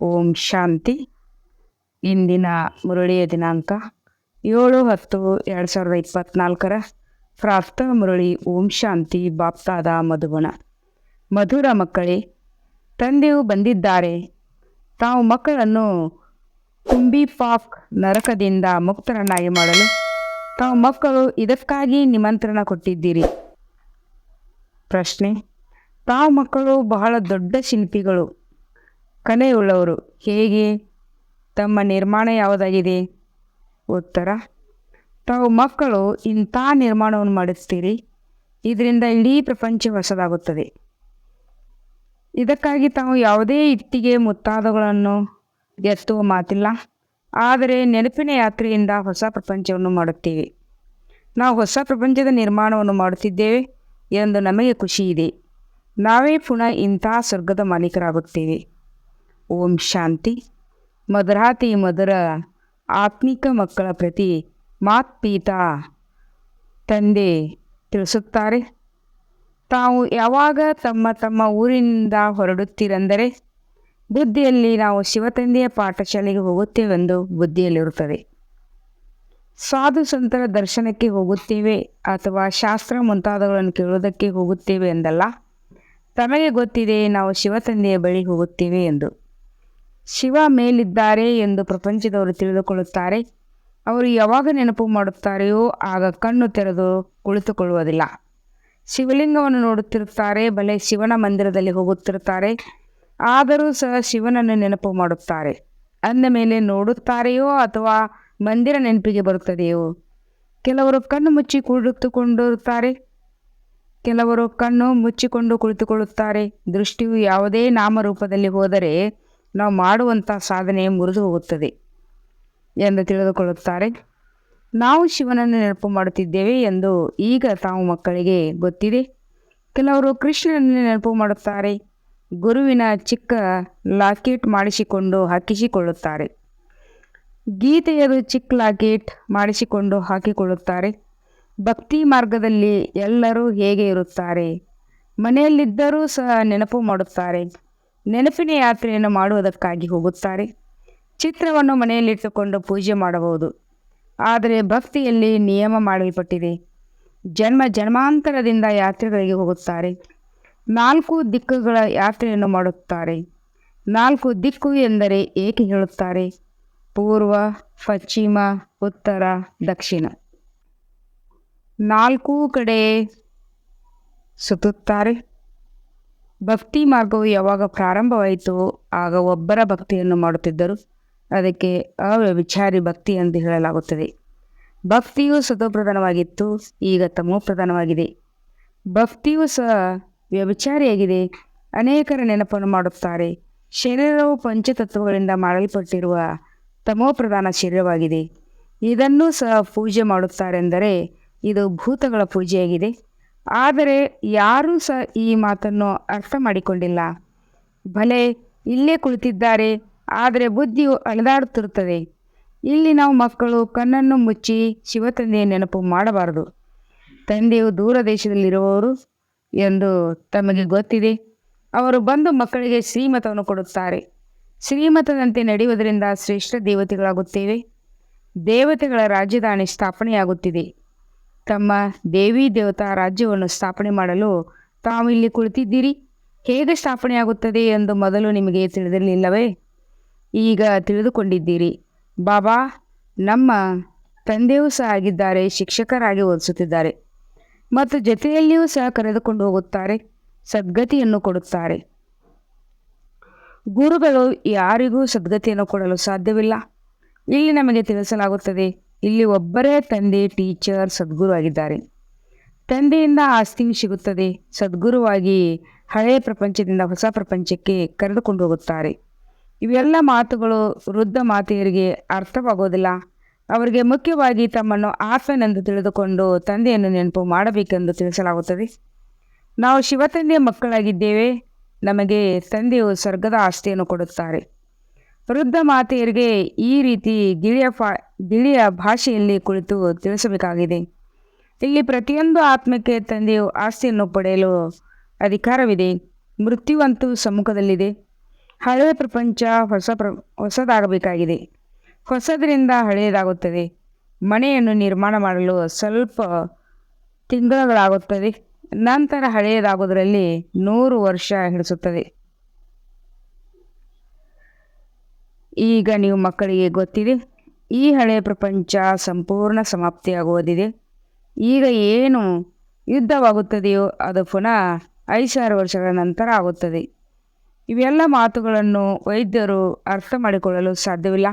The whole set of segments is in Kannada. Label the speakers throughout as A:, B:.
A: ಓಂ ಶಾಂತಿ. ಇಂದಿನ ಮುರಳಿಯ ದಿನಾಂಕ ಏಳು ಹತ್ತು ಎರಡು ಸಾವಿರದ ಇಪ್ಪತ್ತ್ನಾಲ್ಕರ ಪ್ರಾಪ್ತ ಮುರಳಿ ಓಂ ಶಾಂತಿ ಬಾಪ್ತಾದ ಮಧುಗುಣ. ಮಧುರ ಮಕ್ಕಳೇ, ತಂದೆಯು ಬಂದಿದ್ದಾರೆ. ತಾವು ಮಕ್ಕಳನ್ನು ಕುಂಬಿಪಾಕ್ ನರಕದಿಂದ ಮುಕ್ತರನ್ನಾಗಿ ಮಾಡಲು ತಾವು ಮಕ್ಕಳು ಇದಕ್ಕಾಗಿ ನಿಮಂತ್ರಣ ಕೊಟ್ಟಿದ್ದೀರಿ. ಪ್ರಶ್ನೆ, ತಾವು ಮಕ್ಕಳು ಬಹಳ ದೊಡ್ಡ ಶಿಲ್ಪಿಗಳು. ಕಲೆಯುಳ್ಳವರು ಹೇಗೆ ತಮ್ಮ ನಿರ್ಮಾಣ ಯಾವುದಾಗಿದೆ? ಉತ್ತರ, ತಾವು ಮಕ್ಕಳು ಇಂಥ ನಿರ್ಮಾಣವನ್ನು ಮಾಡಿಸ್ತೀರಿ. ಇದರಿಂದ ಇಡೀ ಪ್ರಪಂಚ ಹೊಸದಾಗುತ್ತದೆ. ಇದಕ್ಕಾಗಿ ತಾವು ಯಾವುದೇ ಇಟ್ಟಿಗೆ ಮುತ್ತಾದಗಳನ್ನು ಎತ್ತುವ ಮಾತಿಲ್ಲ. ಆದರೆ ನೆನಪಿನ ಯಾತ್ರೆಯಿಂದ ಹೊಸ ಪ್ರಪಂಚವನ್ನು ಮಾಡುತ್ತೇವೆ. ನಾವು ಹೊಸ ಪ್ರಪಂಚದ ನಿರ್ಮಾಣವನ್ನು ಮಾಡುತ್ತಿದ್ದೇವೆ ಎಂದು ನಮಗೆ ಖುಷಿ ಇದೆ. ನಾವೇ ಪುನಃ ಇಂಥ ಸ್ವರ್ಗದ ಮಾಲೀಕರಾಗುತ್ತೇವೆ. ಓಂ ಶಾಂತಿ. ಮದರಾತಿ ಮದರ ಆತ್ಮಿಕ ಮಕ್ಕಳ ಪ್ರತಿ ಮಾತ್ ಪೀತಾ ತಂದೆ ತಿಳಿಸುತ್ತಾರೆ. ತಾವು ಯಾವಾಗ ತಮ್ಮ ತಮ್ಮ ಊರಿನಿಂದ ಹೊರಡುತ್ತೀರೆಂದರೆ ಬುದ್ಧಿಯಲ್ಲಿ ನಾವು ಶಿವತಂದೆಯ ಪಾಠಶಾಲೆಗೆ ಹೋಗುತ್ತೇವೆಂದು ಬುದ್ಧಿಯಲ್ಲಿರುತ್ತದೆ. ಸಾಧು ಸಂತರ ದರ್ಶನಕ್ಕೆ ಹೋಗುತ್ತೇವೆ ಅಥವಾ ಶಾಸ್ತ್ರ ಮುಂತಾದವುಗಳನ್ನು ಕೇಳುವುದಕ್ಕೆ ಹೋಗುತ್ತೇವೆ ಎಂದಲ್ಲ ತಮಗೆ ಗೊತ್ತಿದೆ ನಾವು ಶಿವತಂದೆಯ ಬಳಿ ಹೋಗುತ್ತೇವೆ ಎಂದು. ಶಿವ ಮೇಲಿದ್ದಾರೆ ಎಂದು ಪ್ರಪಂಚದವರು ತಿಳಿದುಕೊಳ್ಳುತ್ತಾರೆ. ಅವರು ಯಾವಾಗ ನೆನಪು ಮಾಡುತ್ತಾರೆಯೋ ಆಗ ಕಣ್ಣು ತೆರೆದು ಕುಳಿತುಕೊಳ್ಳುವುದಿಲ್ಲ. ಶಿವಲಿಂಗವನ್ನು ನೋಡುತ್ತಿರುತ್ತಾರೆ, ಬಲೆ ಶಿವನ ಮಂದಿರದಲ್ಲಿ ಹೋಗುತ್ತಿರುತ್ತಾರೆ. ಆದರೂ ಸಹ ಶಿವನನ್ನು ನೆನಪು ಮಾಡುತ್ತಾರೆ. ಅಂದ ಮೇಲೆ ನೋಡುತ್ತಾರೆಯೋ ಅಥವಾ ಮಂದಿರ ನೆನಪಿಗೆ ಬರುತ್ತದೆಯೋ? ಕೆಲವರು ಕಣ್ಣು ಮುಚ್ಚಿ ಕುಳಿತುಕೊಂಡಿರುತ್ತಾರೆ. ಕೆಲವರು ಕಣ್ಣು ಮುಚ್ಚಿಕೊಂಡು ಕುಳಿತುಕೊಳ್ಳುತ್ತಾರೆ. ದೃಷ್ಟಿಯು ಯಾವುದೇ ನಾಮರೂಪದಲ್ಲಿ ಹೋದರೆ ನಾವು ಮಾಡುವಂಥ ಸಾಧನೆ ಮುರಿದು ಹೋಗುತ್ತದೆ ಎಂದು ತಿಳಿದುಕೊಳ್ಳುತ್ತಾರೆ. ನಾವು ಶಿವನನ್ನು ನೆನಪು ಮಾಡುತ್ತಿದ್ದೇವೆ ಎಂದು ಈಗ ತಾವು ಮಕ್ಕಳಿಗೆ ಗೊತ್ತಿದೆ. ಕೆಲವರು ಕೃಷ್ಣನನ್ನು ನೆನಪು ಮಾಡುತ್ತಾರೆ. ಗುರುವಿನ ಚಿಕ್ಕ ಲಾಕೆಟ್ ಮಾಡಿಸಿಕೊಂಡು ಹಾಕಿಸಿಕೊಳ್ಳುತ್ತಾರೆ. ಗೀತೆಯರು ಚಿಕ್ಕ ಲಾಕೆಟ್ ಮಾಡಿಸಿಕೊಂಡು ಹಾಕಿಕೊಳ್ಳುತ್ತಾರೆ. ಭಕ್ತಿ ಮಾರ್ಗದಲ್ಲಿ ಎಲ್ಲರೂ ಹೇಗೆ ಇರುತ್ತಾರೆ? ಮನೆಯಲ್ಲಿದ್ದರೂ ಸಹ ನೆನಪು ಮಾಡುತ್ತಾರೆ. ನೆನಪಿನ ಯಾತ್ರೆಯನ್ನು ಮಾಡುವುದಕ್ಕಾಗಿ ಹೋಗುತ್ತಾರೆ. ಚಿತ್ರವನ್ನು ಮನೆಯಲ್ಲಿಟ್ಟುಕೊಂಡು ಪೂಜೆ ಮಾಡಬಹುದು. ಆದರೆ ಭಕ್ತಿಯಲ್ಲಿ ನಿಯಮ ಮಾಡಲ್ಪಟ್ಟಿದೆ. ಜನ್ಮ ಜನ್ಮಾಂತರದಿಂದ ಯಾತ್ರೆಗಳಿಗೆ ಹೋಗುತ್ತಾರೆ. ನಾಲ್ಕು ದಿಕ್ಕುಗಳ ಯಾತ್ರೆಯನ್ನು ಮಾಡುತ್ತಾರೆ. ನಾಲ್ಕು ದಿಕ್ಕು ಎಂದರೆ ಏಕೆ ಹೇಳುತ್ತಾರೆ? ಪೂರ್ವ, ಪಶ್ಚಿಮ, ಉತ್ತರ, ದಕ್ಷಿಣ. ನಾಲ್ಕೂ ಕಡೆ ಸುತ್ತುತ್ತಾರೆ. ಭಕ್ತಿ ಮಾರ್ಗವು ಯಾವಾಗ ಪ್ರಾರಂಭವಾಯಿತು ಆಗ ಒಬ್ಬರ ಭಕ್ತಿಯನ್ನು ಮಾಡುತ್ತಿದ್ದರು. ಅದಕ್ಕೆ ಅವ್ಯವಿಚಾರಿ ಭಕ್ತಿ ಎಂದು ಹೇಳಲಾಗುತ್ತದೆ. ಭಕ್ತಿಯು ಸತೋಪ್ರಧಾನವಾಗಿತ್ತು ಈಗ ತಮೋಪ್ರಧಾನವಾಗಿದೆ. ಭಕ್ತಿಯು ಸಹ ವ್ಯಭಿಚಾರಿಯಾಗಿದೆ. ಅನೇಕರ ನೆನಪನ್ನು ಮಾಡುತ್ತಾರೆ. ಶರೀರವು ಪಂಚತತ್ವಗಳಿಂದ ಮಾಡಲ್ಪಟ್ಟಿರುವ ತಮೋಪ್ರಧಾನ ಶರೀರವಾಗಿದೆ. ಇದನ್ನೂ ಸಹ ಪೂಜೆ ಮಾಡುತ್ತಾರೆಂದರೆ ಇದು ಭೂತಗಳ ಪೂಜೆಯಾಗಿದೆ. ಆದರೆ ಯಾರೂ ಸಹ ಈ ಮಾತನ್ನು ಅರ್ಥ ಮಾಡಿಕೊಂಡಿಲ್ಲ. ಭಲೆ ಇಲ್ಲೇ ಕುಳಿತಿದ್ದಾರೆ, ಆದರೆ ಬುದ್ಧಿಯು ಅಲೆದಾಡುತ್ತಿರುತ್ತದೆ. ಇಲ್ಲಿ ನಾವು ಮಕ್ಕಳು ಕಣ್ಣನ್ನು ಮುಚ್ಚಿ ಶಿವತಂದೆಯ ನೆನಪು ಮಾಡಬಾರದು. ತಂದೆಯು ದೂರ ದೇಶದಲ್ಲಿರುವವರು ಎಂದು ತಮಗೆ ಗೊತ್ತಿದೆ. ಅವರು ಬಂದು ಮಕ್ಕಳಿಗೆ ಶ್ರೀಮತವನ್ನು ಕೊಡುತ್ತಾರೆ. ಶ್ರೀಮತದಂತೆ ನಡೆಯುವುದರಿಂದ ಶ್ರೇಷ್ಠ ದೇವತೆಗಳಾಗುತ್ತೇವೆ. ದೇವತೆಗಳ ರಾಜಧಾನಿ ಸ್ಥಾಪನೆಯಾಗುತ್ತಿದೆ. ತಮ್ಮ ದೇವಿ ದೇವತಾ ರಾಜ್ಯವನ್ನು ಸ್ಥಾಪನೆ ಮಾಡಲು ತಾವು ಇಲ್ಲಿ ಕುಳಿತಿದ್ದೀರಿ? ಹೇಗೆ ಸ್ಥಾಪನೆಯಾಗುತ್ತದೆ ಎಂದು ಮೊದಲು ನಿಮಗೆ ತಿಳಿದಿರಲಿಲ್ಲವೇ? ಈಗ ತಿಳಿದುಕೊಂಡಿದ್ದೀರಿ. ಬಾಬಾ, ನಮ್ಮ ತಂದೆಯೂ ಸಹ ಆಗಿದ್ದಾರೆ, ಶಿಕ್ಷಕರಾಗಿ ಓದಿಸುತ್ತಿದ್ದಾರೆ. ಮತ್ತು ಜೊತೆಯಲ್ಲಿಯೂ ಸಹ ಕರೆದುಕೊಂಡು ಹೋಗುತ್ತಾರೆ, ಸದ್ಗತಿಯನ್ನು ಕೊಡುತ್ತಾರೆ. ಗುರುಗಳು ಯಾರಿಗೂ ಸದ್ಗತಿಯನ್ನು ಕೊಡಲು ಸಾಧ್ಯವಿಲ್ಲ. ಇಲ್ಲಿ ನಮಗೆ ತಿಳಿಸಲಾಗುತ್ತದೆ ಇಲ್ಲಿ ಒಬ್ಬರೇ ತಂದೆ ಟೀಚರ್ ಸದ್ಗುರು ಆಗಿದ್ದಾರೆ. ತಂದೆಯಿಂದ ಆಸ್ತಿ ಸಿಗುತ್ತದೆ. ಸದ್ಗುರುವಾಗಿ ಹಳೆಯ ಪ್ರಪಂಚದಿಂದ ಹೊಸ ಪ್ರಪಂಚಕ್ಕೆ ಕರೆದುಕೊಂಡು ಹೋಗುತ್ತಾರೆ. ಇವೆಲ್ಲ ಮಾತುಗಳು ವೃದ್ಧ ಮಾತೆಯರಿಗೆ ಅರ್ಥವಾಗೋದಿಲ್ಲ. ಅವರಿಗೆ ಮುಖ್ಯವಾಗಿ ತಮ್ಮನ್ನು ಆತ್ಮನೆಂದು ತಿಳಿದುಕೊಂಡು ತಂದೆಯನ್ನು ನೆನಪು ಮಾಡಬೇಕೆಂದು ತಿಳಿಸಲಾಗುತ್ತದೆ. ನಾವು ಶಿವತಂದೆಯ ಮಕ್ಕಳಾಗಿದ್ದೇವೆ. ನಮಗೆ ತಂದೆಯು ಸ್ವರ್ಗದ ಆಸ್ತಿಯನ್ನು ಕೊಡುತ್ತಾರೆ. ವೃದ್ಧ ಮಾತೆಯರಿಗೆ ಈ ರೀತಿ ಗಿಳಿಯ ಫಾ ಗಿಳಿಯ ಭಾಷೆಯಲ್ಲಿ ಕುಳಿತು ತಿಳಿಸಬೇಕಾಗಿದೆ. ಇಲ್ಲಿ ಪ್ರತಿಯೊಂದು ಆತ್ಮಕ್ಕೆ ತಂದೆಯು ಆಸ್ತಿಯನ್ನು ಪಡೆಯಲು ಅಧಿಕಾರವಿದೆ. ಮೃತ್ಯುವಂತೂ ಸಮ್ಮುಖದಲ್ಲಿದೆ. ಹಳೆಯ ಪ್ರಪಂಚ ಹೊಸ ಪ್ರ, ಹೊಸದಾಗಬೇಕಾಗಿದೆ. ಹೊಸದರಿಂದ ಹಳೆಯದಾಗುತ್ತದೆ. ಮನೆಯನ್ನು ನಿರ್ಮಾಣ ಮಾಡಲು ಸ್ವಲ್ಪ ತಿಂಗಳುಗಳಾಗುತ್ತದೆ ನಂತರ ಹಳೆಯದಾಗುವುದರಲ್ಲಿ ನೂರು ವರ್ಷ ಹಿಡಿಸುತ್ತದೆ. ಈಗ ನೀವು ಮಕ್ಕಳಿಗೆ ಗೊತ್ತಿದೆ, ಈ ಹಳೆಯ ಪ್ರಪಂಚ ಸಂಪೂರ್ಣ ಸಮಾಪ್ತಿಯಾಗುವುದಿದೆ. ಈಗ ಏನು ಯುದ್ಧವಾಗುತ್ತದೆಯೋ ಅದು ಪುನಃ ಐದು ವರ್ಷಗಳ ನಂತರ ಆಗುತ್ತದೆ. ಇವೆಲ್ಲ ಮಾತುಗಳನ್ನು ವೈದ್ಯರು ಅರ್ಥ ಮಾಡಿಕೊಳ್ಳಲು ಸಾಧ್ಯವಿಲ್ಲ.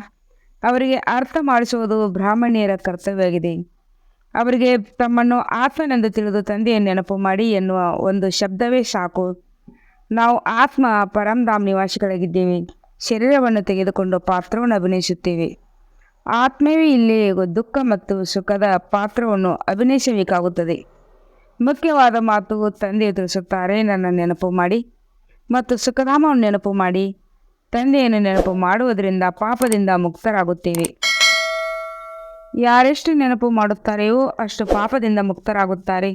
A: ಅವರಿಗೆ ಅರ್ಥ ಮಾಡಿಸುವುದು ಬ್ರಾಹ್ಮಣ್ಯರ ಕರ್ತವ್ಯವಾಗಿದೆ. ಅವರಿಗೆ ತಮ್ಮನ್ನು ಆತ್ಮನೆಂದು ತಿಳಿದು ತಂದೆಯ ನೆನಪು ಮಾಡಿ ಎನ್ನುವ ಒಂದು ಶಬ್ದವೇ ಸಾಕು. ನಾವು ಆತ್ಮ ಪರಂಧಾಮ್ ನಿವಾಸಿಗಳಾಗಿದ್ದೇವೆ. ಶರೀರವನ್ನು ತೆಗೆದುಕೊಂಡು ಪಾತ್ರವನ್ನು ಅಭಿನಯಿಸುತ್ತೇವೆ. ಆತ್ಮವೇ ಇಲ್ಲಿ ದುಃಖ ಮತ್ತು ಸುಖದ ಪಾತ್ರವನ್ನು ಅಭಿನಯಿಸಬೇಕಾಗುತ್ತದೆ. ಮುಖ್ಯವಾದ ಮಾತು ತಂದೆ ತಿಳಿಸುತ್ತಾರೆ, ನನ್ನ ನೆನಪು ಮಾಡಿ. ಮತ್ತು ಸುಖಧಾಮವನ್ನು ನೆನಪು ಮಾಡಿ. ತಂದೆಯನ್ನು ನೆನಪು ಮಾಡುವುದರಿಂದ ಪಾಪದಿಂದ ಮುಕ್ತರಾಗುತ್ತೇವೆ. ಯಾರೆಷ್ಟು ನೆನಪು ಮಾಡುತ್ತಾರೆಯೋ ಅಷ್ಟು ಪಾಪದಿಂದ ಮುಕ್ತರಾಗುತ್ತಾರೆ.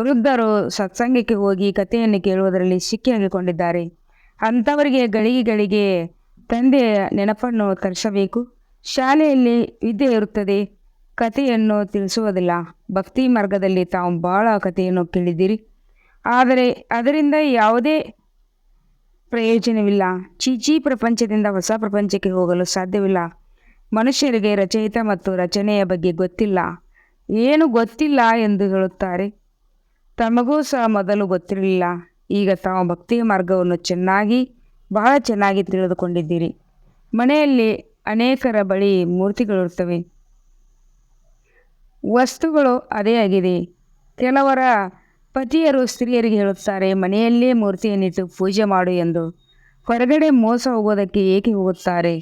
A: ವೃದ್ಧರು ಸತ್ಸಂಗಕ್ಕೆ ಹೋಗಿ ಕಥೆಯನ್ನು ಕೇಳುವುದರಲ್ಲಿ ಸಿಕ್ಕಿ ಹಾಕಿಕೊಂಡಿದ್ದಾರೆ ಅಂಥವರಿಗೆ ಗಳಿಗೆಗಳಿಗೆ ಗಳಿಗೆ ತಂದೆಯ ನೆನಪನ್ನು ತರಿಸಬೇಕು. ಶಾಲೆಯಲ್ಲಿ ವಿದ್ಯೆ ಇರುತ್ತದೆ. ಕಥೆಯನ್ನು ತಿಳಿಸುವುದಿಲ್ಲ. ಭಕ್ತಿ ಮಾರ್ಗದಲ್ಲಿ ತಾವು ಬಹಳ ಕಥೆಯನ್ನು ಕೇಳಿದ್ದೀರಿ. ಆದರೆ ಅದರಿಂದ ಯಾವುದೇ ಪ್ರಯೋಜನವಿಲ್ಲ. ಚೀಚಿ ಪ್ರಪಂಚದಿಂದ ಹೊಸ ಪ್ರಪಂಚಕ್ಕೆ ಹೋಗಲು ಸಾಧ್ಯವಿಲ್ಲ. ಮನುಷ್ಯರಿಗೆ ರಚಯಿತ ಮತ್ತು ರಚನೆಯ ಬಗ್ಗೆ ಗೊತ್ತಿಲ್ಲ. ಏನು ಗೊತ್ತಿಲ್ಲ ಎಂದು ಹೇಳುತ್ತಾರೆ. ತಮಗೂ ಸಹ ಮೊದಲು ಗೊತ್ತಿರಲಿಲ್ಲ. ಈಗ ತಾವು ಭಕ್ತಿಯ ಮಾರ್ಗವನ್ನು ಚೆನ್ನಾಗಿ, ಬಹಳ ಚೆನ್ನಾಗಿ ತಿಳಿದುಕೊಂಡಿದ್ದೀರಿ. ಮನೆಯಲ್ಲಿ ಅನೇಕರ ಬಳಿ ಮೂರ್ತಿಗಳಿರ್ತವೆ ವಸ್ತುಗಳು ಅದೇ ಆಗಿದೆ. ಕೆಲವರ ಪತಿಯರು ಸ್ತ್ರೀಯರಿಗೆ ಹೇಳುತ್ತಾರೆ, ಮನೆಯಲ್ಲೇ ಮೂರ್ತಿಯನ್ನಿಟ್ಟು ಪೂಜೆ ಮಾಡು ಎಂದು. ಹೊರಗಡೆ ಮೋಸ ಹೋಗೋದಕ್ಕೆ ಏಕೆ ಹೋಗುತ್ತಾರೆ?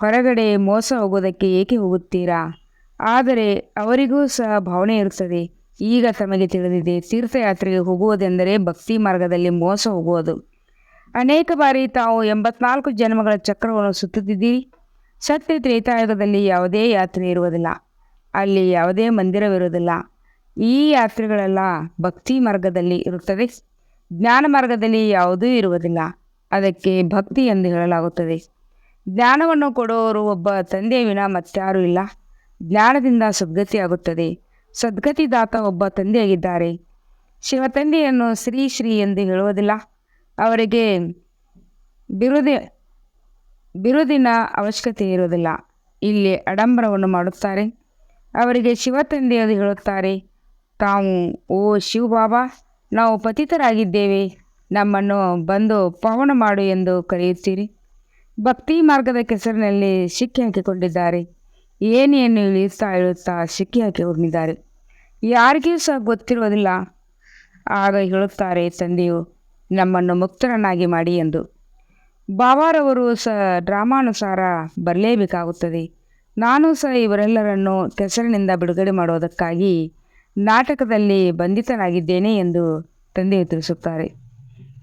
A: ಹೊರಗಡೆ ಮೋಸ ಹೋಗೋದಕ್ಕೆ ಏಕೆ ಹೋಗುತ್ತೀರಾ? ಆದರೆ ಅವರಿಗೂ ಸಹ ಭಾವನೆ ಇರುತ್ತದೆ. ಈಗ ತಮಗೆ ತಿಳಿದಿದೆ, ತೀರ್ಥಯಾತ್ರೆಗೆ ಹೋಗುವುದೆಂದರೆ ಭಕ್ತಿ ಮಾರ್ಗದಲ್ಲಿ ಮೋಸ ಹೋಗುವುದು. ಅನೇಕ ಬಾರಿ ತಾವು ಎಂಬತ್ನಾಲ್ಕು ಜನ್ಮಗಳ ಚಕ್ರವನ್ನು ಸುತ್ತಿದ್ದೀರಿ ಸತ್ಯ ತ್ರೇತಾಯುಗದಲ್ಲಿ ಯಾವುದೇ ಯಾತ್ರೆ ಇರುವುದಿಲ್ಲ. ಅಲ್ಲಿ ಯಾವುದೇ ಮಂದಿರವಿರುವುದಿಲ್ಲ. ಈ ಯಾತ್ರೆಗಳೆಲ್ಲ ಭಕ್ತಿ ಮಾರ್ಗದಲ್ಲಿ ಇರುತ್ತದೆ ಜ್ಞಾನ ಮಾರ್ಗದಲ್ಲಿ ಯಾವುದೂ ಇರುವುದಿಲ್ಲ. ಅದಕ್ಕೆ ಭಕ್ತಿ ಎಂದು ಹೇಳಲಾಗುತ್ತದೆ. ಜ್ಞಾನವನ್ನು ಕೊಡುವವರು ಒಬ್ಬ ತಂದೆಯ ವಿನ ಮತ್ತಾರೂ ಇಲ್ಲ. ಜ್ಞಾನದಿಂದ ಸದ್ಗತಿಯಾಗುತ್ತದೆ ಸದ್ಗತಿದಾತ ಒಬ್ಬ ತಂದೆಯಾಗಿದ್ದಾರೆ. ಶಿವ ತಂದೆಯನ್ನು ಶ್ರೀ ಶ್ರೀ ಎಂದು ಹೇಳುವುದಿಲ್ಲ. ಅವರಿಗೆ ಬಿರುದಿ, ಬಿರುದಿನ ಅವಶ್ಯಕತೆ ಇರುವುದಿಲ್ಲ. ಇಲ್ಲಿ ಆಡಂಬರವನ್ನು ಮಾಡುತ್ತಾರೆ. ಅವರಿಗೆ ಶಿವ ತಂದೆಯದು ಹೇಳುತ್ತಾರೆ. ತಾವು, ಓ ಶಿವಬಾಬಾ ನಾವು ಪತಿತರಾಗಿದ್ದೇವೆ. ನಮ್ಮನ್ನು ಬಂದು ಪವನ ಮಾಡು ಎಂದು ಕರೆಯುತ್ತೀರಿ. ಭಕ್ತಿ ಮಾರ್ಗದ ಕೆಸರಿನಲ್ಲಿ ಸಿಕ್ಕಿ ಹಾಕಿಕೊಂಡಿದ್ದಾರೆ. ಏನೇನು ಇಳಿಯುತ್ತಾ ಇಳುತ್ತಾ ಹಾಕಿ ಹೋಗಿದ್ದಾರೆ ಯಾರಿಗೂ ಸಹ ಗೊತ್ತಿರುವುದಿಲ್ಲ. ಆಗ ಹೇಳುತ್ತಾರೆ ತಂದೆಯು, ನಮ್ಮನ್ನು ಮುಕ್ತರನ್ನಾಗಿ ಮಾಡಿ ಎಂದು. ಬಾಬಾರವರು ಸಹ ಡ್ರಾಮಾನುಸಾರ ಬರಲೇಬೇಕಾಗುತ್ತದೆ. ನಾನು ಸಹ ಇವರೆಲ್ಲರನ್ನು ಕೆಸರಿನಿಂದ ಬಿಡುಗಡೆ ಮಾಡುವುದಕ್ಕಾಗಿ ನಾಟಕದಲ್ಲಿ ಬಂಧಿತನಾಗಿದ್ದೇನೆ ಎಂದು ತಂದೆಯು ತಿಳಿಸುತ್ತಾರೆ.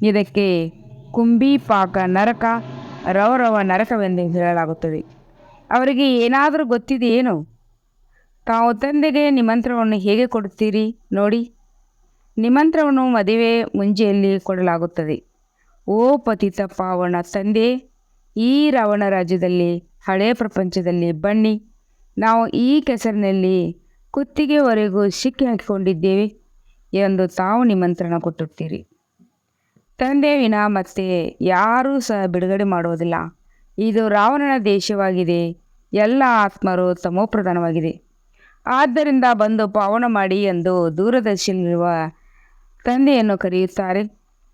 A: ಇದಕ್ಕೆ ಕುಂಬಿ ಪಾಕ ನರಕ ರವರವ ನರಕವೆಂದು ಹೇಳಲಾಗುತ್ತದೆ. ಅವರಿಗೆ ಏನಾದರೂ ಗೊತ್ತಿದೆಯೇನು? ತಾವು ತಂದೆಗೆ ನಿಮಂತ್ರವನ್ನು ಹೇಗೆ ಕೊಡುತ್ತೀರಿ ನೋಡಿ. ನಿಮಂತ್ರವನ್ನು ಮದುವೆ ಮುಂಜೆಯಲ್ಲಿ ಕೊಡಲಾಗುತ್ತದೆ. ಓ ಪತಿತ ಪಾವನ ತಂದೆ, ಈ ರಾವಣ ರಾಜ್ಯದಲ್ಲಿ, ಹಳೆ ಪ್ರಪಂಚದಲ್ಲಿ ಬನ್ನಿ. ನಾವು ಈ ಕೆಸರಿನಲ್ಲಿ ಕುತ್ತಿಗೆವರೆಗೂ ಸಿಕ್ಕಿ ಹಾಕಿಕೊಂಡಿದ್ದೇವೆ ಎಂದು ತಾವು ನಿಮಂತ್ರಣ ಕೊಟ್ಟಿರ್ತೀರಿ ತಂದೆ ವಿನ ಮತ್ತೆ ಯಾರೂ ಸಹ ಬಿಡುಗಡೆ ಮಾಡುವುದಿಲ್ಲ. ಇದು ರಾವಣನ ದೇಶವಾಗಿದೆ. ಎಲ್ಲ ಆತ್ಮರು ತಮೋಪ್ರಧಾನವಾಗಿದೆ ಆದ್ದರಿಂದ ಬಂದು ಪಾವನ ಮಾಡಿ ಎಂದು ದೂರದರ್ಶಿಯಲ್ಲಿರುವ ತಂದೆಯನ್ನು ಕರೆಯುತ್ತಾರೆ.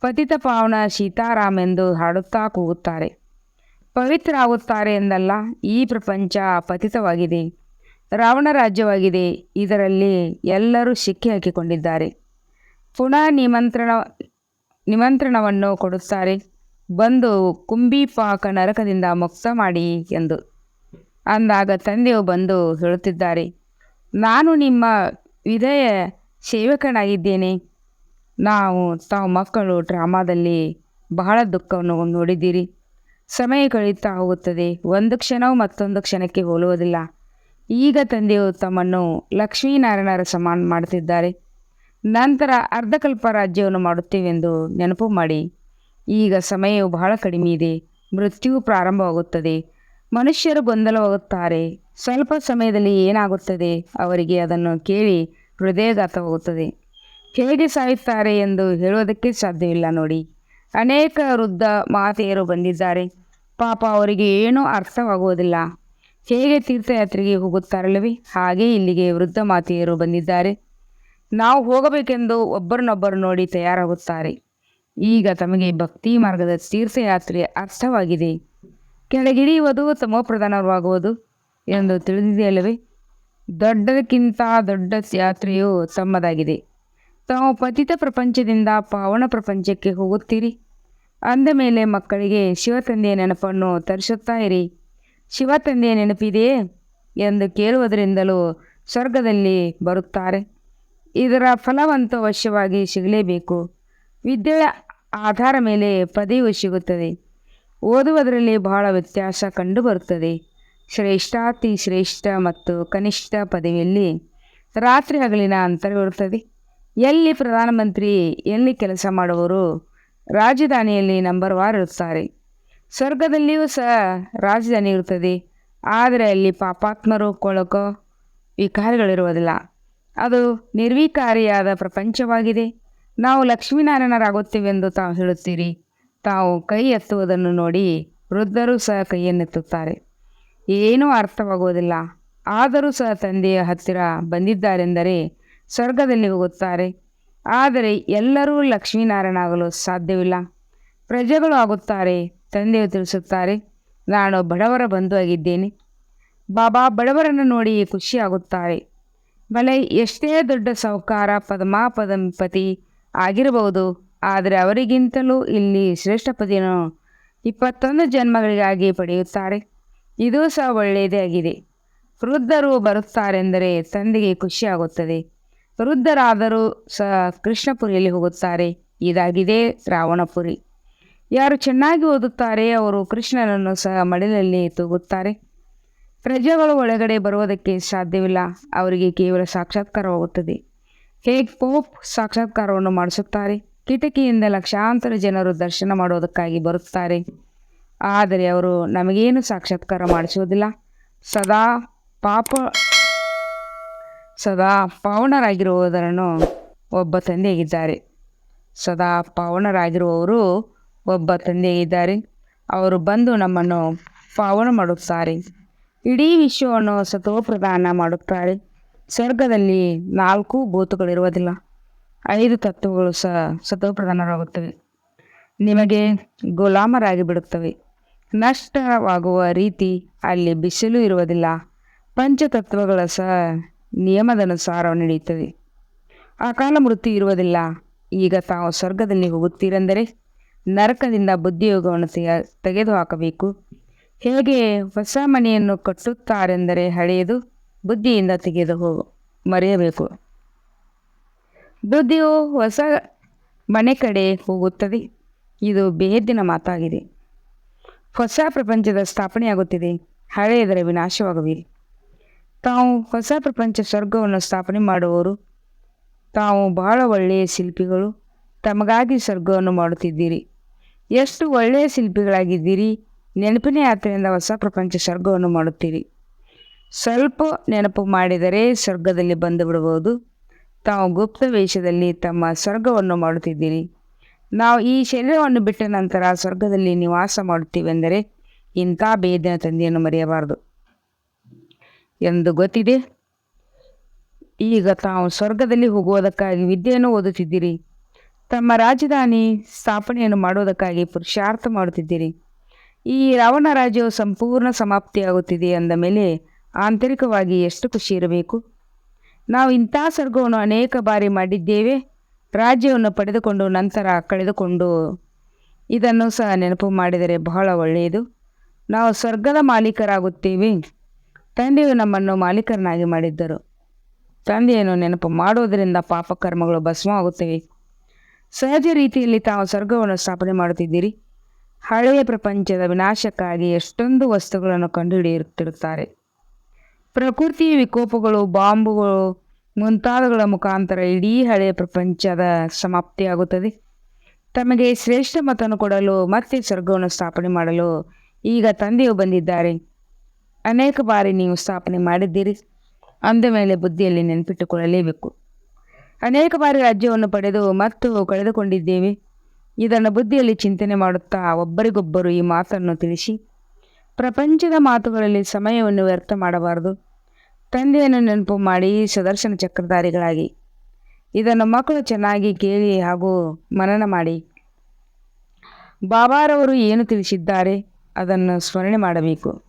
A: ಪತಿತ ಪಾವನ ಸೀತಾರಾಮ್ ಎಂದು ಹಾಡುತ್ತಾ ಕೂಗುತ್ತಾರೆ. ಪವಿತ್ರ ಆಗುತ್ತಾರೆ ಎಂದಲ್ಲ, ಈ ಪ್ರಪಂಚ ಪತಿತವಾಗಿದೆ ರಾವಣ ರಾಜ್ಯವಾಗಿದೆ. ಇದರಲ್ಲಿ ಎಲ್ಲರೂ ಸಿಕ್ಕಿ ಹಾಕಿಕೊಂಡಿದ್ದಾರೆ. ಪುನಃ ನಿಮಂತ್ರಣ, ನಿಮಂತ್ರಣವನ್ನು ಕೊಡುತ್ತಾರೆ. ಬಂದು ಕುಂಬಿಪಾಕ ನರಕದಿಂದ ಮುಕ್ತ ಮಾಡಿ ಎಂದು ಅಂದಾಗ ತಂದೆಯು ಬಂದು ಹೇಳುತ್ತಿದ್ದಾರೆ, ನಾನು ನಿಮ್ಮ ವಿಧೇಯ ಸೇವಕನಾಗಿದ್ದೇನೆ. ನಾವು ತಾವು ಮಕ್ಕಳು ಡ್ರಾಮಾದಲ್ಲಿ ಬಹಳ ದುಃಖವನ್ನು ನೋಡಿದ್ದೀರಿ. ಸಮಯ ಕಳೀತಾ ಹೋಗುತ್ತದೆ. ಒಂದು ಕ್ಷಣವು ಮತ್ತೊಂದು ಕ್ಷಣಕ್ಕೆ ಹೋಲುವುದಿಲ್ಲ. ಈಗ ತಂದೆಯು ತಮ್ಮನ್ನು ಲಕ್ಷ್ಮೀನಾರಾಯಣರ ಸಮಾನ ಮಾಡುತ್ತಿದ್ದಾರೆ. ನಂತರ ಅರ್ಧಕಲ್ಪ ರಾಜ್ಯವನ್ನು ಮಾಡುತ್ತೇವೆಂದು ನೆನಪು ಮಾಡಿ ಈಗ ಸಮಯವು ಬಹಳ ಕಡಿಮೆ ಇದೆ. ಮೃತ್ಯು ಪ್ರಾರಂಭವಾಗುತ್ತದೆ. ಮನುಷ್ಯರು ಗೊಂದಲವಾಗುತ್ತಾರೆ. ಸ್ವಲ್ಪ ಸಮಯದಲ್ಲಿ ಏನಾಗುತ್ತದೆ? ಅವರಿಗೆ ಅದನ್ನು ಕೇಳಿ ಹೃದಯಘಾತವಾಗುತ್ತದೆ. ಹೇಗೆ ಸಾಯುತ್ತಾರೆ ಎಂದು ಹೇಳುವುದಕ್ಕೆ ಸಾಧ್ಯವಿಲ್ಲ ನೋಡಿ. ಅನೇಕ ವೃದ್ಧ ಮಾತೆಯರು ಬಂದಿದ್ದಾರೆ. ಪಾಪ ಅವರಿಗೆ ಏನೂ ಅರ್ಥವಾಗುವುದಿಲ್ಲ. ಹೇಗೆ ತೀರ್ಥಯಾತ್ರೆಗೆ ಹೋಗುತ್ತಾರಲ್ಲವೇ? ಹಾಗೆ ಇಲ್ಲಿಗೆ ವೃದ್ಧ ಮಾತೆಯರು ಬಂದಿದ್ದಾರೆ. ನಾವು ಹೋಗಬೇಕೆಂದು ಒಬ್ಬರನ್ನೊಬ್ಬರು ನೋಡಿ ತಯಾರಾಗುತ್ತಾರೆ. ಈಗ ತಮಗೆ ಭಕ್ತಿ ಮಾರ್ಗದ ತೀರ್ಥಯಾತ್ರೆ ಅರ್ಥವಾಗಿದೆ. ಕೆಳಗಿಳಿಯುವುದು ತಮೋಪ್ರಧಾನವಾಗುವುದು ಎಂದು ತಿಳಿದಿದೆಯಲ್ಲವೇ? ದೊಡ್ಡದಕ್ಕಿಂತ ದೊಡ್ಡ ಯಾತ್ರೆಯು ತಮ್ಮದಾಗಿದೆ. ತಾವು ಪತಿತ ಪ್ರಪಂಚದಿಂದ ಪಾವನ ಪ್ರಪಂಚಕ್ಕೆ ಹೋಗುತ್ತೀರಿ. ಅಂದ ಮೇಲೆ ಮಕ್ಕಳಿಗೆ ಶಿವತಂದೆಯ ನೆನಪನ್ನು ತರಿಸುತ್ತಾ ಇರಿ. ಶಿವತಂದೆಯ ನೆನಪಿದೆಯೇ? ಎಂದು ಕೇಳುವುದರಿಂದಲೂ ಸ್ವರ್ಗದಲ್ಲಿ ಬರುತ್ತಾರೆ. ಇದರ ಫಲವಂತೂ ಅವಶ್ಯವಾಗಿ ಸಿಗಲೇಬೇಕು. ವಿದ್ಯೆಯ ಆಧಾರ ಮೇಲೆ ಪದವಿ ಸಿಗುತ್ತದೆ. ಓದುವುದರಲ್ಲಿ ಬಹಳ ವ್ಯತ್ಯಾಸ ಕಂಡುಬರುತ್ತದೆ. ಶ್ರೇಷ್ಠಾತಿ, ಶ್ರೇಷ್ಠ ಮತ್ತು ಕನಿಷ್ಠ ಪದವಿಯಲ್ಲಿ ರಾತ್ರಿ ಹಗಲಿನ ಅಂತರವಿರುತ್ತದೆ ಎಲ್ಲಿ ಪ್ರಧಾನಮಂತ್ರಿ, ಎಲ್ಲಿ ಕೆಲಸ ಮಾಡುವವರು ರಾಜಧಾನಿಯಲ್ಲಿ ನಂಬರ್ ವಾರ್ ಇರುತ್ತಾರೆ. ಸ್ವರ್ಗದಲ್ಲಿಯೂ ಸಹ ರಾಜಧಾನಿ ಇರುತ್ತದೆ. ಆದರೆ ಅಲ್ಲಿ ಪಾಪಾತ್ಮರು ಕೊಳಕೋ ವಿಕಾರಗಳಿರುವುದಿಲ್ಲ. ಅದು ನಿರ್ವಿಕಾರಿಯಾದ ಪ್ರಪಂಚವಾಗಿದೆ. ನಾವು ಲಕ್ಷ್ಮೀನಾರಾಯಣರಾಗುತ್ತೇವೆಂದು ತಾವು ಹೇಳುತ್ತೀರಿ. ತಾವು ಕೈ ಎತ್ತುವುದನ್ನು ನೋಡಿ ವೃದ್ಧರು ಸಹ ಕೈಯನ್ನೆತ್ತುತ್ತಾರೆ. ಏನೂ ಅರ್ಥವಾಗುವುದಿಲ್ಲ. ಆದರೂ ಸಹ ತಂದೆಯ ಹತ್ತಿರ ಬಂದಿದ್ದಾರೆಂದರೆ ಸ್ವರ್ಗದಲ್ಲಿ ಹೋಗುತ್ತಾರೆ. ಆದರೆ ಎಲ್ಲರೂ ಲಕ್ಷ್ಮೀನಾರಾಯಣ ಆಗಲು ಸಾಧ್ಯವಿಲ್ಲ. ಪ್ರಜೆಗಳು ಆಗುತ್ತಾರೆ, ತಂದೆಯು ತಿಳಿಸುತ್ತಾರೆ, ನಾನು ಬಡವರ ಬಂಧು ಆಗಿದ್ದೇನೆ. ಬಾಬಾ ಬಡವರನ್ನು ನೋಡಿ ಖುಷಿಯಾಗುತ್ತಾರೆ. ಬಲೆ ಎಷ್ಟೇ ದೊಡ್ಡ ಸಾಹುಕಾರ ಪದ್ಮಾಪದಂಪತಿ ಆಗಿರಬಹುದು. ಆದರೆ ಅವರಿಗಿಂತಲೂ ಇಲ್ಲಿ ಶ್ರೇಷ್ಠ ಪದಿಯನ್ನು ಇಪ್ಪತ್ತೊಂದು ಜನ್ಮಗಳಿಗಾಗಿ ಪಡೆಯುತ್ತಾರೆ. ಇದು ಸಹ ಒಳ್ಳೆಯದೇ ಆಗಿದೆ. ವೃದ್ಧರು ಬರುತ್ತಾರೆಂದರೆ ತಂದೆಗೆ ಖುಷಿಯಾಗುತ್ತದೆ. ವೃದ್ಧರಾದರೂ ಸಹ ಕೃಷ್ಣಪುರಿಯಲ್ಲಿ ಹೋಗುತ್ತಾರೆ. ಇದಾಗಿದೆ ರಾವಣಪುರಿ. ಯಾರು ಚೆನ್ನಾಗಿ ಓದುತ್ತಾರೆ, ಅವರು ಕೃಷ್ಣನನ್ನು ಸಹ ಮಡಿಲಲ್ಲಿ ತೂಗುತ್ತಾರೆ. ಪ್ರಜೆಗಳು ಒಳಗಡೆ ಬರುವುದಕ್ಕೆ ಸಾಧ್ಯವಿಲ್ಲ. ಅವರಿಗೆ ಕೇವಲ ಸಾಕ್ಷಾತ್ಕಾರವಾಗುತ್ತದೆ. ಹೇಗೆ ಪೋಪ್ ಸಾಕ್ಷಾತ್ಕಾರವನ್ನು ಮಾಡಿಸುತ್ತಾರೆ. ಕಿಟಕಿಯಿಂದ ಲಕ್ಷಾಂತರ ಜನರು ದರ್ಶನ ಮಾಡುವುದಕ್ಕಾಗಿ ಬರುತ್ತಾರೆ. ಆದರೆ ಅವರು ನಮಗೇನು ಸಾಕ್ಷಾತ್ಕಾರ ಮಾಡಿಸುವುದಿಲ್ಲ? ಸದಾ ಪಾಪ, ಸದಾ ಪಾವನರಾಗಿರುವುದರನ್ನು ಒಬ್ಬ ತಂದೆಯಾಗಿದ್ದಾರೆ. ಸದಾ ಪಾವನರಾಗಿರುವವರು ಒಬ್ಬ ತಂದೆಯಾಗಿದ್ದಾರೆ. ಅವರು ಬಂದು ನಮ್ಮನ್ನು ಪಾವನ ಮಾಡುತ್ತಾರೆ. ಇಡೀ ವಿಶ್ವವನ್ನು ಸತೋಪ್ರದಾನ ಮಾಡುತ್ತಾರೆ. ಸ್ವರ್ಗದಲ್ಲಿ ನಾಲ್ಕು ಭೂತಗಳಿರುವುದಿಲ್ಲ. ಐದು ತತ್ವಗಳು ಸಹ ಸತೋಪ್ರಧಾನರಾಗುತ್ತವೆ ನಿಮಗೆ ಗುಲಾಮರಾಗಿ ಬಿಡುತ್ತವೆ. ನಷ್ಟವಾಗುವ ರೀತಿ ಅಲ್ಲಿ ಬಿಸಿಲು ಇರುವುದಿಲ್ಲ. ಪಂಚತತ್ವಗಳ ಸಹ ನಿಯಮದನುಸಾರ ನಡೆಯುತ್ತದೆ ಅಕಾಲ ಮೃತ್ಯು ಇರುವುದಿಲ್ಲ. ಈಗ ತಾವು ಸ್ವರ್ಗದಲ್ಲಿ ಹೋಗುತ್ತೀರೆಂದರೆ ನರಕದಿಂದ ಬುದ್ಧಿಯೋಗವನ್ನು ತೆಗೆ, ತೆಗೆದುಹಾಕಬೇಕು. ಹೇಗೆ ಹೊಸ ಮನೆಯನ್ನು ಕಟ್ಟುತ್ತಾರೆಂದರೆ ಹಳೆಯದು ಬುದ್ಧಿಯಿಂದ ತೆಗೆದು ಹೋಗು ಮರೆಯಬೇಕು. ಬುದ್ಧಿಯು ಹೊಸ ಮನೆ ಕಡೆ ಹೋಗುತ್ತದೆ. ಇದು ಬೇಹದ್ದಿನ ಮಾತಾಗಿದೆ. ಹೊಸ ಪ್ರಪಂಚದ ಸ್ಥಾಪನೆಯಾಗುತ್ತಿದೆ. ಹಳೆಯದರ ವಿನಾಶವಾಗುವಿರಿ. ತಾವು ಹೊಸ ಪ್ರಪಂಚ ಸ್ವರ್ಗವನ್ನು ಸ್ಥಾಪನೆ ಮಾಡುವವರು. ತಾವು ಬಹಳ ಒಳ್ಳೆಯ ಶಿಲ್ಪಿಗಳು. ತಮಗಾಗಿ ಸ್ವರ್ಗವನ್ನು ಮಾಡುತ್ತಿದ್ದೀರಿ. ಎಷ್ಟು ಒಳ್ಳೆಯ ಶಿಲ್ಪಿಗಳಾಗಿದ್ದೀರಿ. ನೆನಪಿನ ಯಾತ್ರೆಯಿಂದ ಹೊಸ ಪ್ರಪಂಚ ಸ್ವರ್ಗವನ್ನು ಮಾಡುತ್ತೀರಿ. ಸ್ವಲ್ಪ ನೆನಪು ಮಾಡಿದರೆ ಸ್ವರ್ಗದಲ್ಲಿ ಬಂದು ಬಿಡಬಹುದು ತಾವು ಗುಪ್ತ ವೇಷದಲ್ಲಿ ತಮ್ಮ ಸ್ವರ್ಗವನ್ನು ಮಾಡುತ್ತಿದ್ದೀರಿ. ನಾವು ಈ ಶರೀರವನ್ನು ಬಿಟ್ಟ ನಂತರ ಸ್ವರ್ಗದಲ್ಲಿ ನಿವಾಸ ಮಾಡುತ್ತೀವೆಂದರೆ ಇಂಥ ಬೇದಿನ ತಂದೆಯನ್ನು ಮರೆಯಬಾರದು. ಎಂದು ಗೊತ್ತಿದೆ. ಈಗ ತಾವು ಸ್ವರ್ಗದಲ್ಲಿ ಹೋಗುವುದಕ್ಕಾಗಿ ವಿದ್ಯೆಯನ್ನು ಓದುತ್ತಿದ್ದೀರಿ. ತಮ್ಮ ರಾಜಧಾನಿ ಸ್ಥಾಪನೆಯನ್ನು ಮಾಡುವುದಕ್ಕಾಗಿ ಪುರುಷಾರ್ಥ ಮಾಡುತ್ತಿದ್ದೀರಿ. ಈ ರಾವಣ ರಾಜ್ಯವು ಸಂಪೂರ್ಣ ಸಮಾಪ್ತಿಯಾಗುತ್ತಿದೆ ಅಂದ ಮೇಲೆ ಆಂತರಿಕವಾಗಿ ಎಷ್ಟು ಖುಷಿ ಇರಬೇಕು? ನಾವು ಇಂಥ ಸ್ವರ್ಗವನ್ನು ಅನೇಕ ಬಾರಿ ಮಾಡಿದ್ದೇವೆ. ರಾಜ್ಯವನ್ನು ಪಡೆದುಕೊಂಡು ನಂತರ ಕಳೆದುಕೊಂಡು ಇದನ್ನು ಸಹ ನೆನಪು ಮಾಡಿದರೆ ಬಹಳ ಒಳ್ಳೆಯದು. ನಾವು ಸ್ವರ್ಗದ ಮಾಲೀಕರಾಗುತ್ತೇವೆ. ತಂದೆಯು ನಮ್ಮನ್ನು ಮಾಲೀಕರನ್ನಾಗಿ ಮಾಡಿದ್ದರು. ತಂದೆಯನ್ನು ನೆನಪು ಮಾಡುವುದರಿಂದ ಪಾಪಕರ್ಮಗಳು ಭಸ್ಮವಾಗುತ್ತವೆ. ಸಹಜ ರೀತಿಯಲ್ಲಿ ತಾವು ಸ್ವರ್ಗವನ್ನು ಸ್ಥಾಪನೆ ಮಾಡುತ್ತಿದ್ದೀರಿ. ಹಳೆಯ ಪ್ರಪಂಚದ ವಿನಾಶಕ್ಕಾಗಿ ಎಷ್ಟೊಂದು ವಸ್ತುಗಳನ್ನು ಕಂಡುಹಿಡಿಯುತ್ತಿರುತ್ತಾರೆ. ಪ್ರಕೃತಿಯ ವಿಕೋಪಗಳು, ಬಾಂಬುಗಳು ಮುಂತಾದವುಗಳ ಮುಖಾಂತರ ಇಡೀ ಹಳೆಯ ಪ್ರಪಂಚದ ಸಮಾಪ್ತಿಯಾಗುತ್ತದೆ. ತಮಗೆ ಶ್ರೇಷ್ಠ ಮತವನ್ನು ಕೊಡಲು, ಮತ್ತೆ ಸ್ವರ್ಗವನ್ನು ಸ್ಥಾಪನೆ ಮಾಡಲು ಈಗ ತಂದೆಯು ಬಂದಿದ್ದಾರೆ. ಅನೇಕ ಬಾರಿ ನೀವು ಸ್ಥಾಪನೆ ಮಾಡಿದ್ದೀರಿ. ಅಂದ ಮೇಲೆ ಬುದ್ಧಿಯಲ್ಲಿ ನೆನಪಿಟ್ಟುಕೊಳ್ಳಲೇಬೇಕು. ಅನೇಕ ಬಾರಿ ರಾಜ್ಯವನ್ನು ಪಡೆದು ಮತ್ತು ಕಳೆದುಕೊಂಡಿದ್ದೇವೆ. ಇದನ್ನು ಬುದ್ಧಿಯಲ್ಲಿ ಚಿಂತನೆ ಮಾಡುತ್ತಾ ಒಬ್ಬರಿಗೊಬ್ಬರು ಈ ಮಾತನ್ನು ತಿಳಿಸಿ. ಪ್ರಪಂಚದ ಮಾತುಗಳಲ್ಲಿ ಸಮಯವನ್ನು ವ್ಯರ್ಥ ಮಾಡಬಾರದು. ತಂದೆಯನ್ನು ನೆನಪು ಮಾಡಿ ಸುದರ್ಶನ ಚಕ್ರಧಾರಿಗಳಾಗಿ. ಇದನ್ನು ಮಕ್ಕಳು ಚೆನ್ನಾಗಿ ಕೇಳಿ ಹಾಗೂ ಮನನ ಮಾಡಿ. ಬಾಬಾರವರು ಏನು ತಿಳಿಸಿದ್ದಾರೆ? ಅದನ್ನು ಸ್ಮರಣೆ ಮಾಡಬೇಕು.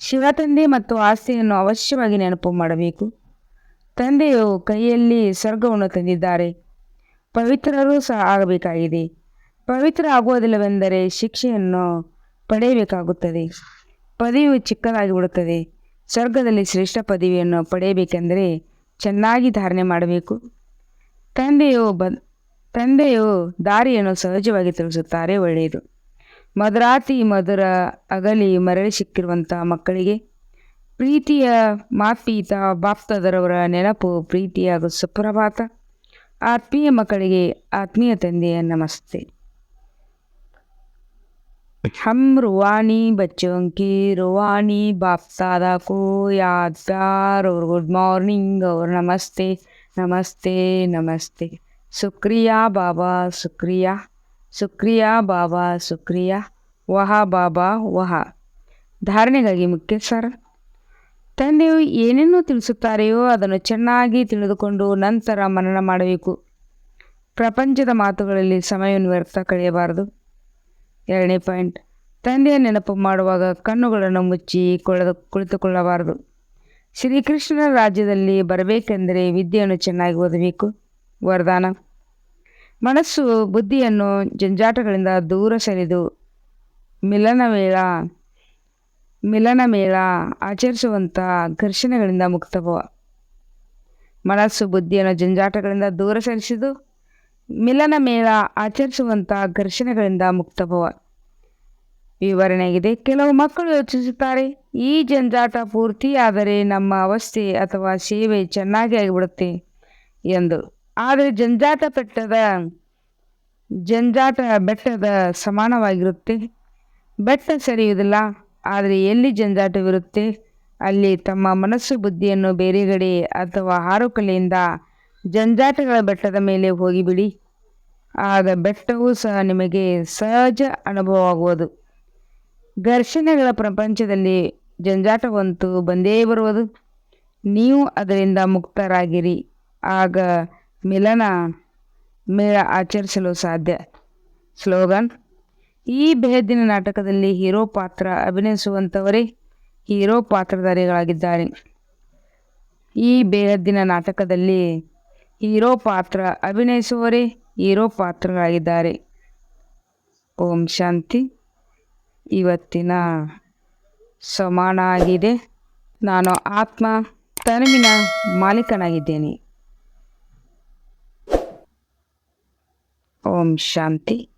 A: ಶಿವತಂದೆ ಮತ್ತು ಆಸ್ತಿಯನ್ನು ಅವಶ್ಯವಾಗಿ ನೆನಪು ಮಾಡಬೇಕು. ತಂದೆಯು ಕೈಯಲ್ಲಿ ಸ್ವರ್ಗವನ್ನು ತಂದಿದ್ದಾರೆ. ಪವಿತ್ರರೂ ಸಹ ಆಗಬೇಕಾಗಿದೆ. ಪವಿತ್ರ ಆಗುವುದಿಲ್ಲವೆಂದರೆ ಶಿಕ್ಷೆಯನ್ನು ಪಡೆಯಬೇಕಾಗುತ್ತದೆ. ಪದವಿಯು ಚಿಕ್ಕದಾಗಿ ಬಿಡುತ್ತದೆ. ಸ್ವರ್ಗದಲ್ಲಿ ಶ್ರೇಷ್ಠ ಪದವಿಯನ್ನು ಪಡೆಯಬೇಕೆಂದರೆ ಚೆನ್ನಾಗಿ ಧಾರಣೆ ಮಾಡಬೇಕು. ತಂದೆಯು ಬ, ತಂದೆಯು ದಾರಿಯನ್ನು ಸಹಜವಾಗಿ ತಿಳಿಸುತ್ತಾರೆ ಒಳ್ಳೆಯದು. ಮಧುರಾತಿ ಮಧುರ ಅಗಲಿ ಮರಳಿ ಸಿಕ್ಕಿರುವಂಥ ಮಕ್ಕಳಿಗೆ ಪ್ರೀತಿಯ ಮಾತ್ಪೀತ ಬಾಪ್ತದರವರ ನೆನಪು ಪ್ರೀತಿಯಾಗ ಸುಪ್ರಭಾತ. ಆತ್ಮೀಯ ಮಕ್ಕಳಿಗೆ ಆತ್ಮೀಯ ತಂದೆಯ ನಮಸ್ತೆ. हम रूहानी बच्चों की रूहानी बाप दादा को याद प्यार और गुड मॉर्निंग और नमस्ते नमस्ते नमस्ते शुक्रिया बाबा शुक्रिया शुक्रिया ಬಾಬಾ ಶುಕ್ರಿಯಾ ವಹ ಬಾಬಾ ವಹ ಧಾರಣೆಗಾಗಿ ಮುಖ್ಯ ಸರ್ ತಂದೆಯು ಏನೇನು ತಿಳಿಸುತ್ತಾರೆಯೋ ಅದನ್ನು ಚೆನ್ನಾಗಿ ತಿಳಿದುಕೊಂಡು ನಂತರ ಮನನ ಮಾಡಬೇಕು ಪ್ರಪಂಚದ ಮಾತುಗಳಲ್ಲಿ ಸಮಯವನ್ನು ವ್ಯರ್ಥ ಕಳೆಯಬಾರದು ಎರಡನೇ ಪಾಯಿಂಟ್. ತಂದೆಯ ನೆನಪು ಮಾಡುವಾಗ ಕಣ್ಣುಗಳನ್ನು ಮುಚ್ಚಿ ಕುಳಿದು ಕುಳಿತುಕೊಳ್ಳಬಾರದು. ಶ್ರೀಕೃಷ್ಣನ ರಾಜ್ಯದಲ್ಲಿ ಬರಬೇಕೆಂದರೆ ವಿದ್ಯೆಯನ್ನು ಚೆನ್ನಾಗಿ ಓದಬೇಕು. ವರದಾನ. ಮನಸ್ಸು, ಬುದ್ಧಿಯನ್ನು ಜಂಜಾಟಗಳಿಂದ ದೂರ ಸರಿದು ಮಿಲನ ಮೇಳ ಮಿಲನ ಮೇಳ ಆಚರಿಸುವಂಥ ಘರ್ಷಣೆಗಳಿಂದ ಮುಕ್ತಭವ ಮನಸ್ಸು, ಬುದ್ಧಿಯನ್ನು ಜಂಜಾಟಗಳಿಂದ ದೂರ ಸರಿಸಿದು ಮಿಲನ ಮೇಳ ಆಚರಿಸುವಂಥ ಘರ್ಷಣೆಗಳಿಂದ ಮುಕ್ತಭವ ವಿವರಣೆಯಾಗಿದೆ. ಕೆಲವು ಮಕ್ಕಳು ಯೋಚಿಸುತ್ತಾರೆ, ಈ ಜಂಜಾಟ ಪೂರ್ತಿಯಾದರೆ ನಮ್ಮ ಅವಸ್ಥೆ ಅಥವಾ ಸೇವೆ ಚೆನ್ನಾಗಿ ಆಗಿಬಿಡುತ್ತೆ ಎಂದು. ಆದರೆ ಜಂಜಾಟ ಬೆಟ್ಟದ ಜಂಜಾಟ ಬೆಟ್ಟದ ಸಮಾನವಾಗಿರುತ್ತೆ. ಬೆಟ್ಟ ಸರಿಯುವುದಿಲ್ಲ, ಆದರೆ ಎಲ್ಲಿ ಜಂಜಾಟವಿರುತ್ತೆ, ಅಲ್ಲಿ ತಮ್ಮ ಮನಸ್ಸು, ಬುದ್ಧಿಯನ್ನು ಬೇರೆಗಡೆ ಅಥವಾ ಹಾರುಕಲೆಯಿಂದ ಜಂಜಾಟಗಳ ಬೆಟ್ಟದ ಮೇಲೆ ಹೋಗಿಬಿಡಿ. ಆಗ ಬೆಟ್ಟವೂ ಸಹ ನಿಮಗೆ ಸಹಜ ಅನುಭವವಾಗುವುದು. ಘರ್ಷಣೆಗಳ ಪ್ರಪಂಚದಲ್ಲಿ ಜಂಜಾಟವಂತೂ ಬಂದೇ ಬರುವುದು. ನೀವು ಅದರಿಂದ ಮುಕ್ತರಾಗಿರಿ. ಆಗ ಮಿಲನ ಮೇಳ ಆಚರಿಸಲು ಸಾಧ್ಯ. ಸ್ಲೋಗನ್, ಈ ಬೆಹದ್ದಿನ ನಾಟಕದಲ್ಲಿ ಹೀರೋ ಪಾತ್ರ ಅಭಿನಯಿಸುವಂಥವರೇ ಹೀರೋ ಪಾತ್ರಧಾರಿಗಳಾಗಿದ್ದಾರೆ. ಈ ಬೇಹದ್ದಿನ ನಾಟಕದಲ್ಲಿ ಹೀರೋ ಪಾತ್ರ ಅಭಿನಯಿಸುವರೇ ಹೀರೋ ಪಾತ್ರರಾಗಿದ್ದಾರೆ. ಓಂ ಶಾಂತಿ. ಇವತ್ತಿನ ಸಮಾನ ಆಗಿದೆ ನಾನು ಆತ್ಮ ತನುವಿನ ಮಾಲೀಕನಾಗಿದ್ದೇನೆ. ಓಂ ಶಾಂತಿ.